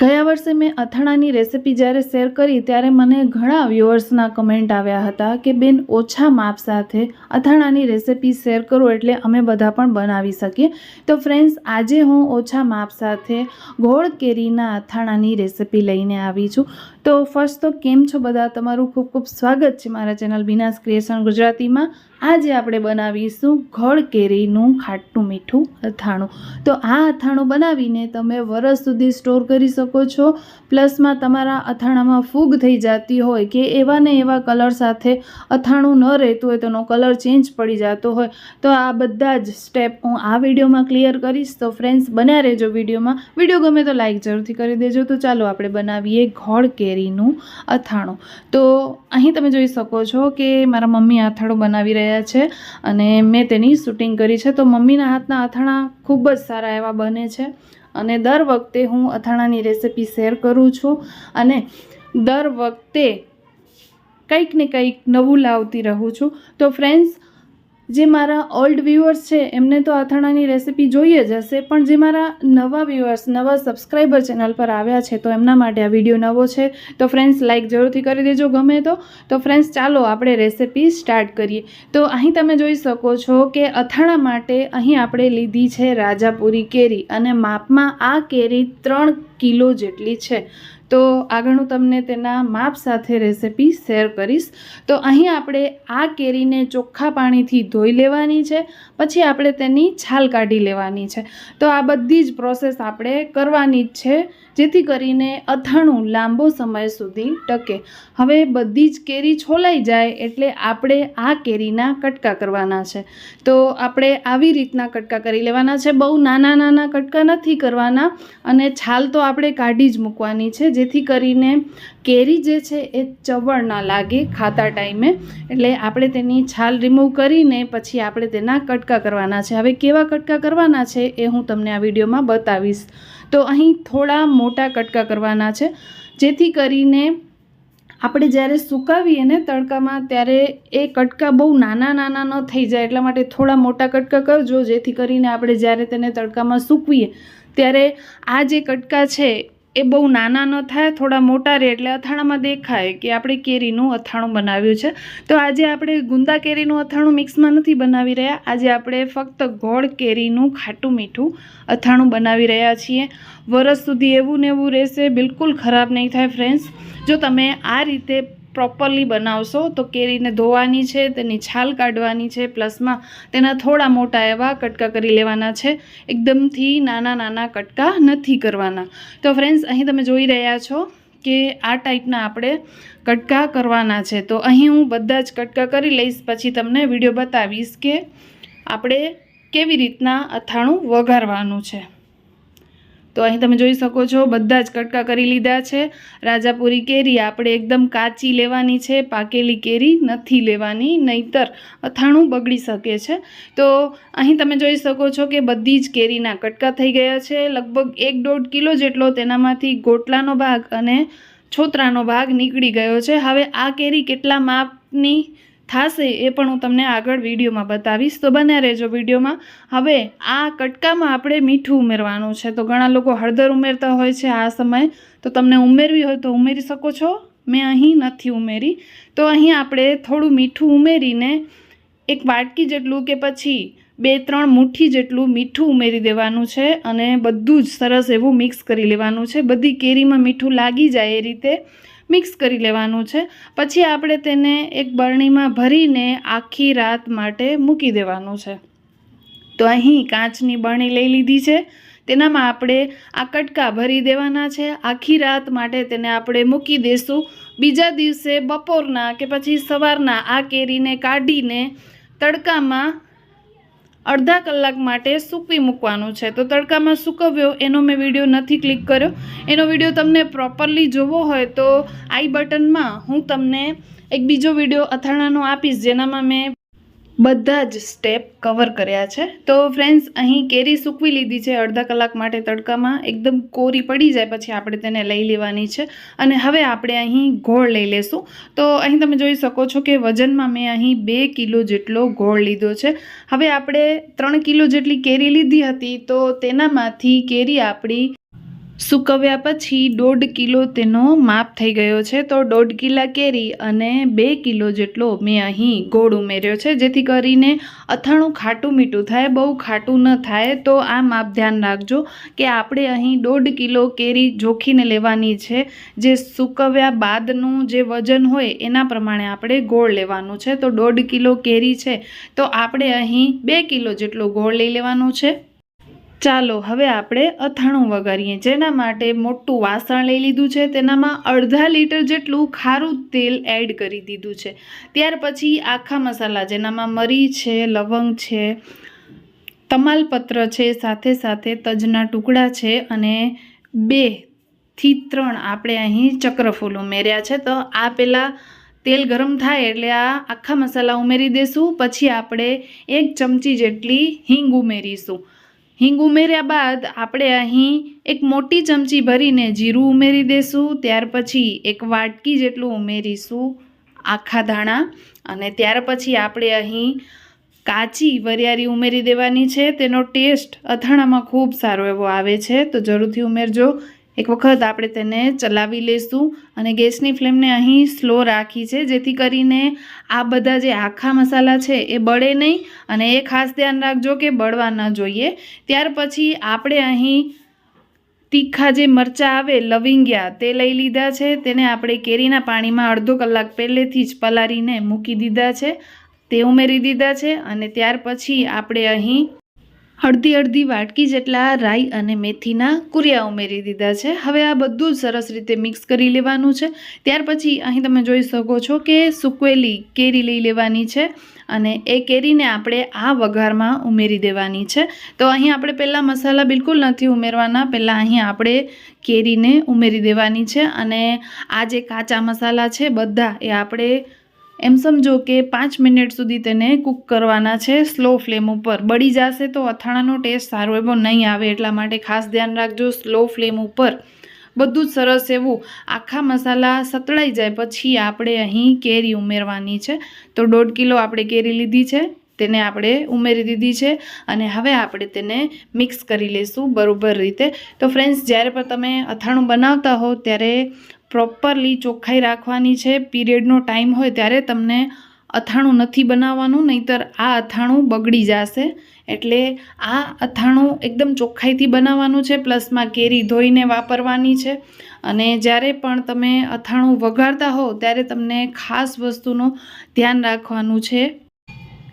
ગયા વર્ષે મેં અથાણાની રેસિપી જ્યારે શેર કરી ત્યારે મને ઘણા વ્યુઅર્સના કમેન્ટ આવ્યા હતા કે, બેન, ઓછા માપ સાથે અથાણાની રેસિપી શેર કરો એટલે અમે બધા પણ બનાવી શકીએ. તો ફ્રેન્ડ્સ, આજે હું ઓછા માપ સાથે ગોળ કેરીના અથાણાની રેસિપી લઈને આવી છું. તો ફર્સ્ટ તો કેમ છો બધા? તમારું ખૂબ ખૂબ સ્વાગત છે મારા ચેનલ બિનાસ ક્રિએશન ગુજરાતીમાં. આજે આપણે બનાવીશું ઘળ કેરીનું ખાટું મીઠું અથાણું. તો આ અથાણું બનાવીને તમે વરસ સુધી સ્ટોર કરી શકો છો. પ્લસમાં તમારા અથાણામાં ફૂગ થઈ જતી હોય કે એવા ને એવા કલર સાથે અથાણું ન રહેતું હોય તેનો કલર ચેન્જ પડી જતો હોય. તો આ બધા જ સ્ટેપ હું આ વિડીયોમાં ક્લિયર કરીશ. તો ફ્રેન્ડ્સ, બન્યા રહેજો વિડીયોમાં. વીડિયો ગમે તો લાઇક જરૂરથી કરી દેજો. તો ચાલો આપણે બનાવીએ ગોળ કેરીનું અથાણું. તો અહીં તમે જોઈ શકો છો કે મારા મમ્મી અથાણું બનાવી રહ્યા છે અને મેં તેની શૂટિંગ કરી છે. તો મમ્મીના હાથના અથાણા ખૂબ જ સારા એવા બને છે અને દર વખતે હું અથાણાની રેસિપી શેર કરું છું અને દર વખતે કંઈક ને કંઈક નવું લાવતી રહું છું. તો ફ્રેન્ડ્સ જે મારા ઓલ્ડ વ્યુઅર્સ છે, એમને તો અથાણાની રેસિપી જોઈએ જ હશે, પણ જે મારા નવા વ્યુઅર્સ નવા સબસ્ક્રાઈબર ચેનલ પર આવ્યા છે, તો એમના માટે આ વીડિયો નવો છે. તો ફ્રેન્ડ્સ લાઇક જરૂરથી કરી દેજો, ગમે તો. તો ફ્રેન્ડ્સ ચાલો આપણે રેસિપી સ્ટાર્ટ કરીએ. તો અહીં તમે જોઈ શકો છો કે અથાણા માટે અહીં આપણે લીધી છે રાજાપુરી કેરી, અને માપમાં આ કેરી ત્રણ કિલો જેટલી છે. તો આગળ હું તમને તેના માપ સાથે રેસિપી શેર કરીશ. તો અહીં આપણે આ કેરીને ચોખ્ખા પાણીથી ધોઈ લેવાની છે, પછી આપણે તેની છાલ કાઢી લેવાની છે. તો આ બધી જ પ્રોસેસ આપણે કરવાની જ છે. જેથી કરીને અથાણું લાંબો સમય સુધી ટકે. હવે બધી જ કેરી છોલાઈ જાય એટલે આપણે આ કેરીના કટકા કરવાના છે. તો આપણે આવી રીતના કટકા કરી લેવાના છે. બહુ નાના નાના કટકા નથી કરવાના અને છાલ તો આપણે કાઢી જ મૂકવાની છે. જેથી કરીને કેરી જે છે એ ચવળ ના લાગે ખાતા ટાઈમે. એટલે આપણે તેની છાલ રિમૂવ કરીને પછી આપણે તેના કટકા કરવાના છે. હવે કેવા કટકા કરવાના છે એ હું તમને આ વિડીયોમાં બતાવીશ. તો અહીં થોડા મોટા કટકા કરવાના છે. જેથી કરીને આપણે જ્યારે સુકાવીએ ને તડકામાં, ત્યારે એ કટકા બહુ નાના નાના ન થઈ જાય. એટલા માટે થોડા મોટા કટકા કરજો. જેથી કરીને આપણે જ્યારે તેને તડકામાં સૂકવીએ, ત્યારે આ જે કટકા છે એ બહુ નાના ન થાય, થોડા મોટા રહે એટલે અથાણામાં દેખાય કે આપણે કેરીનું અથાણું બનાવ્યું છે. તો આજે આપણે ગુંદા કેરીનું અથાણું મિક્સમાં નથી બનાવી રહ્યા. આજે આપણે ફક્ત ગોળ કેરીનું ખાટું મીઠું અથાણું બનાવી રહ્યા છીએ. વરસ સુધી એવું ને એવું રહેશે, બિલકુલ ખરાબ નહીં થાય ફ્રેન્ડ્સ જો તમે આ રીતે પ્રોપરલી બનાવશો તો કેરીને ધોવાની છે, તેની છાલ કાઢવાની છે, પ્લસમાં તેના થોડા મોટા એવા કટકા કરી લેવાના છે. એકદમથી નાના નાના કટકા નથી કરવાના. તો ફ્રેન્ડ્સ અહીં તમે જોઈ રહ્યા છો કે આ ટાઈપના આપણે કટકા કરવાના છે. તો અહીં હું બધા જ કટકા કરી લઈશ, પછી તમને વીડિયો બતાવીશ કે આપણે કેવી રીતના અથાણું વઘારવાનું છે. તો અહીં તમે જોઈ શકો છો, બધા જ કટકા કરી લીધા છે. રાજાપુરી કેરી આપણે એકદમ કાચી લેવાની છે, પાકેલી કેરી નથી લેવાની, નહીતર અથાણું બગડી શકે છે. તો અહીં તમે જોઈ શકો છો કે બધી જ કેરીના કટકા થઈ ગયા છે. લગભગ એક દોઢ કિલો જેટલો તેનામાંથી ગોટલાનો ભાગ અને છોતરાનો ભાગ નીકળી ગયો છે. હવે આ કેરી કેટલા માપની થશે એ પણ હું તમને આગળ વિડીયોમાં બતાવીશ. તો બન્યા રહેજો વિડીયોમાં. હવે આ કટકામાં આપણે મીઠું ઉમેરવાનું છે. તો ઘણા લોકો હળદર ઉમેરતા હોય છે આ સમયે. તો તમને ઉમેરવી હોય તો ઉમેરી શકો છો. મેં અહીં નથી ઉમેરી. તો અહીં આપણે થોડું મીઠું ઉમેરીને એક વાટકી જેટલું કે પછી બે, ત્રણ મુઠ્ઠી જેટલું મીઠું ઉમેરી દેવાનું છે અને બધું જ સરસ એવું મિક્સ કરી લેવાનું છે. બધી કેરીમાં મીઠું લાગી જાય એ રીતે. મિક્સ કરી લેવાનું છે. પછી આપણે તેને એક બરણીમાં ભરીને આખી રાત માટે મૂકી દેવાનું છે. તો અહીં કાચની બરણી લઈ લીધી છે. તેનામાં આપણે આ કટકા ભરી દેવાના છે. આખી રાત માટે તેને આપણે મૂકી દઈશું બીજા દિવસે બપોરના કે પછી સવારના આ કેરીને કાઢીને તડકામાં અડધા કલાક માટે સૂકવી મૂકવાનું છે. તો તડકામાં સૂકવ્યો, એનો મેં વીડિયો નથી ક્લિક કર્યો. એનો વીડિયો તમને પ્રોપરલી જોવો હોય તો આઈ બટનમાં હું તમને એક બીજો વીડિયો અથાણાનો આપીશ, જેનામાં મેં બધા જ સ્ટેપ કવર કર્યા છે. તો ફ્રેન્ડ્સ અહીં કેરી સૂકવી લીધી છે અડધા કલાક માટે તડકામાં. એકદમ કોરી પડી જાય પછી આપણે તેને લઈ લેવાની છે. અને હવે આપણે અહીં ગોળ લઈ લેશું. તો અહીં તમે જોઈ શકો છો કે વજનમાં મેં અહીં બે કિલો જેટલો ગોળ લીધો છે. હવે આપણે ત્રણ કિલો જેટલી કેરી લીધી હતી તો તેનામાંથી કેરી આપણી સૂકવ્યા પછી દોઢ કિલો તેનો માપ થઈ ગયો છે. તો દોઢ કિલા કેરી અને બે કિલો જેટલો મેં અહીં ગોળ ઉમેર્યો છે. જેથી કરીને અથાણું ખાટું મીઠું થાય, બહુ ખાટું ન થાય. તો આ માપ ધ્યાન રાખજો કે આપણે અહીં દોઢ કિલો કેરી જોખીને લેવાની છે. જે સૂકવ્યા બાદનું જે વજન હોય એના પ્રમાણે આપણે ગોળ લેવાનું છે. તો દોઢ કિલો કેરી છે. તો આપણે અહીં બે કિલો જેટલો ગોળ લઈ લેવાનું છે. ચાલો હવે આપણે અથાણું વઘારીએ જેના માટે મોટું વાસણ લઈ લીધું છે. તેનામાં અડધા લીટર જેટલું ખારું તેલ એડ કરી દીધું છે. ત્યાર પછી આખા મસાલા, જેનામાં મરી છે, લવંગ છે, તમાલપત્ર છે, સાથે સાથે તજના ટુકડા છે અને બેથી ત્રણ આપણે અહીં ચક્રફૂલ ઉમેર્યા છે. તો આ પહેલાં તેલ ગરમ થાય એટલે આ આખા મસાલા ઉમેરી દઈશું પછી આપણે એક ચમચી જેટલી હિંગ ઉમેરીશું. હિંગ ઉમેર્યા બાદ આપણે અહીં એક મોટી ચમચી ભરીને જીરું ઉમેરી દઈશું ત્યાર પછી એક વાટકી જેટલું ઉમેરીશું આખા ધાણા. અને ત્યાર પછી આપણે અહીં કાચી વરિયાળી ઉમેરી દેવાની છે. તેનો ટેસ્ટ અથાણામાં ખૂબ સારો એવો આવે છે. તો જરૂરથી ઉમેરજો. એક વખત આપણે તેને ચલાવી લઈશું અને ગેસની ફ્લેમને અહીં સ્લો રાખી છે, જેથી કરીને આ બધા જે આખા મસાલા છે એ બળે નહીં અને એ ખાસ ધ્યાન રાખજો કે બળવા ન જોઈએ. ત્યાર પછી આપણે અહીં તીખા જે મરચાં આવે, લવિંગ્યા, તે લઈ લીધા છે. તેને આપણે કેરીના પાણીમાં અડધો કલાક પહેલેથી જ પલાળીને મૂકી દીધા છે. તે ઉમેરી દીધા છે અને ત્યાર પછી આપણે અહીં અડધી અડધી વાટકી જેટલા રાઈ અને મેથીના કુરિયા ઉમેરી દીધા છે. હવે આ બધું જ સરસ રીતે મિક્સ કરી લેવાનું છે. ત્યાર પછી અહીં તમે જોઈ શકો છો કે સૂકવેલી કેરી લઈ લેવાની છે અને એ કેરીને આપણે આ વઘારમાં ઉમેરી દેવાની છે. તો અહીં આપણે પહેલાં મસાલા બિલકુલ નથી ઉમેરવાના. પહેલાં અહીં આપણે કેરીને ઉમેરી દેવાની છે અને આ જે કાચા મસાલા છે બધા એ આપણે એમ સમજો કે પાંચ મિનિટ સુધી તેને કૂક કરવાના છે, સ્લો ફ્લેમ ઉપર. બળી જશે તો અથાણાનો ટેસ્ટ સારો એવો નહીં આવે, એટલા માટે ખાસ ધ્યાન રાખજો સ્લો ફ્લેમ ઉપર. બધું જ સરસ એવું. આખા મસાલા સતળાઈ જાય, પછી આપણે અહીં કેરી ઉમેરવાની છે. તો દોઢ કિલો આપણે કેરી લીધી છે, તેને આપણે ઉમેરી દીધી છે અને હવે આપણે તેને મિક્સ કરી લઈશું બરાબર રીતે. તો ફ્રેન્ડ્સ, જ્યારે પણ તમે અથાણું બનાવતા હો ત્યારે પ્રોપરલી ચોખ્ખાઈ રાખવાની છે. પીરિયડનો ટાઈમ હોય ત્યારે તમને અથાણું નથી બનાવવાનું, નહીંતર આ અથાણું બગડી જશે. એટલે આ અથાણું એકદમ ચોખ્ખાઈથી બનાવવાનું છે પ્લસમાં કેરી ધોઈને વાપરવાની છે. અને જ્યારે પણ તમે અથાણું વઘારતા હો ત્યારે તમને ખાસ વસ્તુનું ધ્યાન રાખવાનું છે.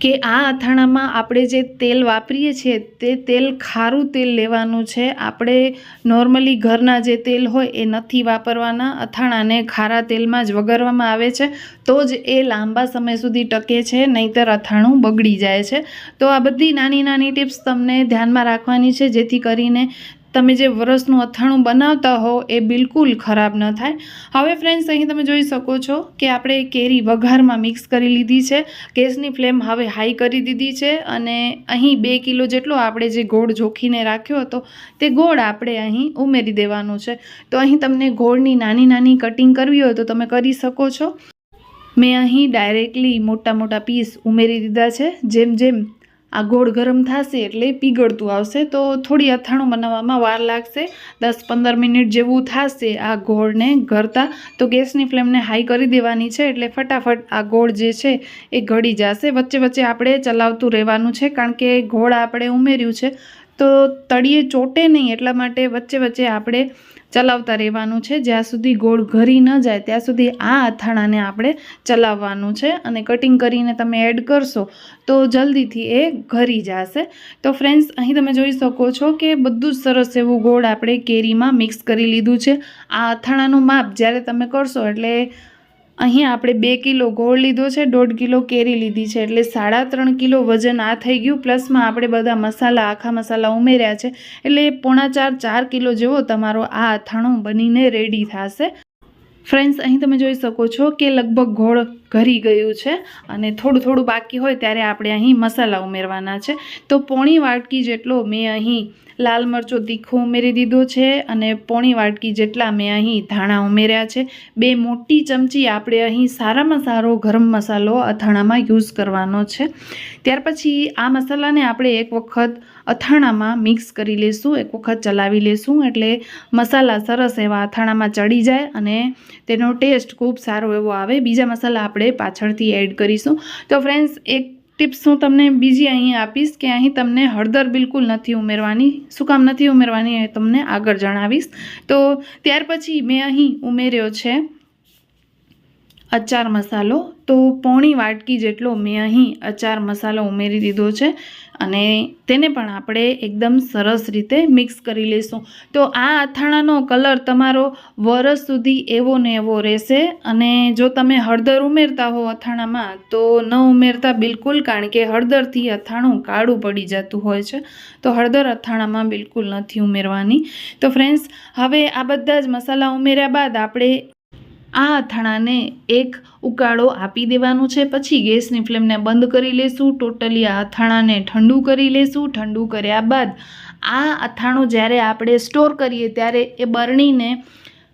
કે આ અથાણામાં આપણે જે તેલ વાપરીએ છીએ, તે તેલ ખારું તેલ લેવાનું છે. આપણે નોર્મલી ઘરના જે તેલ હોય એ નથી વાપરવાના. અથાણાને ખારા તેલમાં જ વઘારવામાં આવે છે. તો જ એ લાંબા સમય સુધી ટકે છે, નહીંતર અથાણું બગડી જાય છે. તો આ બધી નાની નાની ટિપ્સ તમને ધ્યાનમાં રાખવાની છે, જેથી કરીને તમે જે વરસનું અથાણું બનાવતા હો એ બિલકુલ ખરાબ ન થાય. હવે ફ્રેન્ડ્સ અહીં તમે જોઈ શકો છો કે આપણે કેરી વઘારમાં મિક્સ કરી લીધી છે. ગેસની ફ્લેમ હવે હાઈ કરી દીધી છે અને અહીં બે કિલો જેટલો આપણે જે ગોળ જોખીને રાખ્યો હતો તે ગોળ આપણે અહીં ઉમેરી દેવાનું છે. તો અહીં તમને ગોળની નાની નાની કટિંગ કરવી હોય તો તમે કરી શકો છો. મેં અહીં ડાયરેક્ટલી મોટા મોટા પીસ ઉમેરી દીધા છે. જેમ જેમ આ ગોળ ગરમ થશે એટલે પીગળતું આવશે, તો થોડી અથાણું બનાવવામાં વાર લાગશે. દસ પંદર મિનિટ જેવું થશે આ ગોળને ઘરતા, તો ગેસની ફ્લેમને હાઈ કરી દેવાની છે એટલે ફટાફટ આ ગોળ જે છે એ ઘડી જશે. વચ્ચે વચ્ચે આપણે ચલાવતું રહેવાનું છે, કારણ કે ગોળ આપણે ઉમેર્યું છે. તો તળિયે ચોટે નહીં, એટલા માટે વચ્ચે વચ્ચે આપણે ચલાવતા રહેવાનું છે. જ્યાં સુધી ગોળ ઘરી ન જાય, ત્યાં સુધી આ અથાણાને આપણે ચલાવવાનું છે અને કટિંગ કરીને તમે એડ કરશો તો જલ્દીથી એ ઘરી જશે. તો ફ્રેન્ડ્સ અહીં તમે જોઈ શકો છો કે બધું જ સરસ એવું ગોળ આપણે કેરીમાં મિક્સ કરી લીધું છે. આ અથાણાનું માપ જ્યારે તમે કરશો એટલે અહીં આપણે બે કિલો ગોળ લીધો છે, દોઢ કિલો કેરી લીધી છે, એટલે સાડા ત્રણ કિલો વજન આ થઈ ગયું, પ્લસમાં આપણે બધા મસાલા, આખા મસાલા ઉમેર્યા છે, એટલે પોણા ચાર ચાર કિલો જેવો તમારો આ અથાણું બનીને રેડી થશે. ફ્રેન્ડ્સ અહીં તમે જોઈ શકો છો કે લગભગ ગોળ ઘરી ગયું છે અને થોડું થોડું બાકી હોય ત્યારે આપણે અહીં મસાલા ઉમેરવાના છે. તો પોણી વાટકી જેટલો મેં અહીં લાલ મરચું તીખું ઉમેરી દીધું છે અને પોણી વાટકી જેટલા મેં અહીં ધાણા ઉમેર્યા છે. બે મોટી ચમચી આપણે અહીં સારામાં સારો ગરમ મસાલો અથાણામાં યુઝ કરવાનો છે. ત્યાર પછી આ મસાલાને આપણે એક વખત અથાણામાં મિક્સ કરી લેશું, એક વખત ચલાવી લેશું એટલે મસાલા સરસ એવા અથાણામાં ચડી જાય અને તેનો ટેસ્ટ ખૂબ સારો એવો આવે. બીજા મસાલા આપણે પાછળથી એડ કરીશું. તો ફ્રેન્ડ્સ એક ટિપ્સ હું તમને બીજી અહીં આપીશ કે અહીં તમને હળદર બિલકુલ નથી ઉમેરવાની, શું કામ નથી ઉમેરવાની એ તમને આગળ જણાવીશ. તો ત્યાર પછી મેં અહીં ઉમેર્યો છે અચાર મસાલો. તો પોણી વાટકી જેટલો મેં અહીં અચાર મસાલો ઉમેરી દીધો છે અને તેને પણ આપણે એકદમ સરસ રીતે મિક્સ કરી લઈશું. તો આ અથાણાનો કલર તમારો વરસ સુધી એવો ને એવો રહેશે અને જો તમે હળદર ઉમેરતા હો અથાણામાં, તો ન ઉમેરતા બિલકુલ, કારણ કે હળદરથી અથાણું કાળું પડી જતું હોય છે. તો હળદર અથાણામાં બિલકુલ નથી ઉમેરવાની. તો ફ્રેન્ડ્સ હવે આ બધા જ મસાલા ઉમેર્યા બાદ આપણે આ અથાણાને એક ઉકાળો આપી દેવાનું છે. પછી ગેસની ફ્લેમને બંધ કરી લેશું. ટોટલી આ અથાણાને ઠંડુ કરી લેશું. ઠંડુ કર્યા બાદ આ અથાણું જ્યારે આપણે સ્ટોર કરીએ ત્યારે એ બરણીને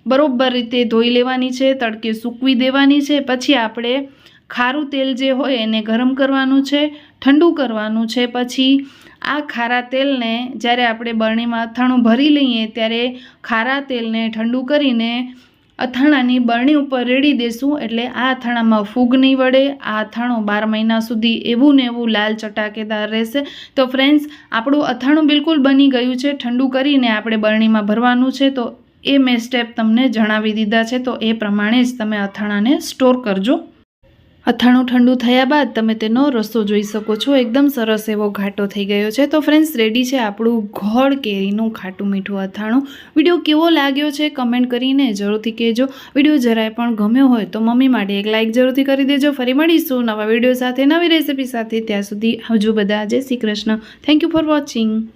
બરોબર રીતે ધોઈ લેવાની છે, તડકે સૂકવી દેવાની છે. પછી આપણે ખારું તેલ જે હોય એને ગરમ કરવાનું છે, ઠંડુ કરવાનું છે. પછી આ ખારા તેલને જ્યારે આપણે બરણીમાં અથાણું ભરી લઈએ ત્યારે ખારા તેલને ઠંડુ કરીને અથાણાની બરણી ઉપર રેડી દેશું એટલે આ અથાણામાં ફૂગ નહીં વળે, આ અથાણું બાર મહિના સુધી એવું ને એવું લાલ ચટાકેદાર રહેશે. તો ફ્રેન્ડ્સ આપણું અથાણું બિલકુલ બની ગયું છે, ઠંડુ કરીને આપણે બરણીમાં ભરવાનું છે. તો એ મેં સ્ટેપ તમને જણાવી દીધા છે. તો એ પ્રમાણે જ તમે અથાણાને સ્ટોર કરજો. અથાણું ઠંડુ થયા બાદ તમે તેનો રસો જોઈ શકો છો. એકદમ સરસ એવો ઘાટો થઈ ગયો છે. તો ફ્રેન્ડ્સ રેડી છે આપણું ઘોળ કેરીનું ખાટું મીઠું અથાણું? વીડિયો કેવો લાગ્યો છે? કમેન્ટ કરીને જરૂરથી કહેજો. વીડિયો જરાય પણ ગમ્યો હોય તો મમ્મી માટે એક લાઇક જરૂરથી કરી દેજો. ફરી મળીશું નવા વીડિયો સાથે, નવી રેસિપી સાથે. ત્યાં સુધી આવજો બધા. જય Shri Krishna. Thank you for watching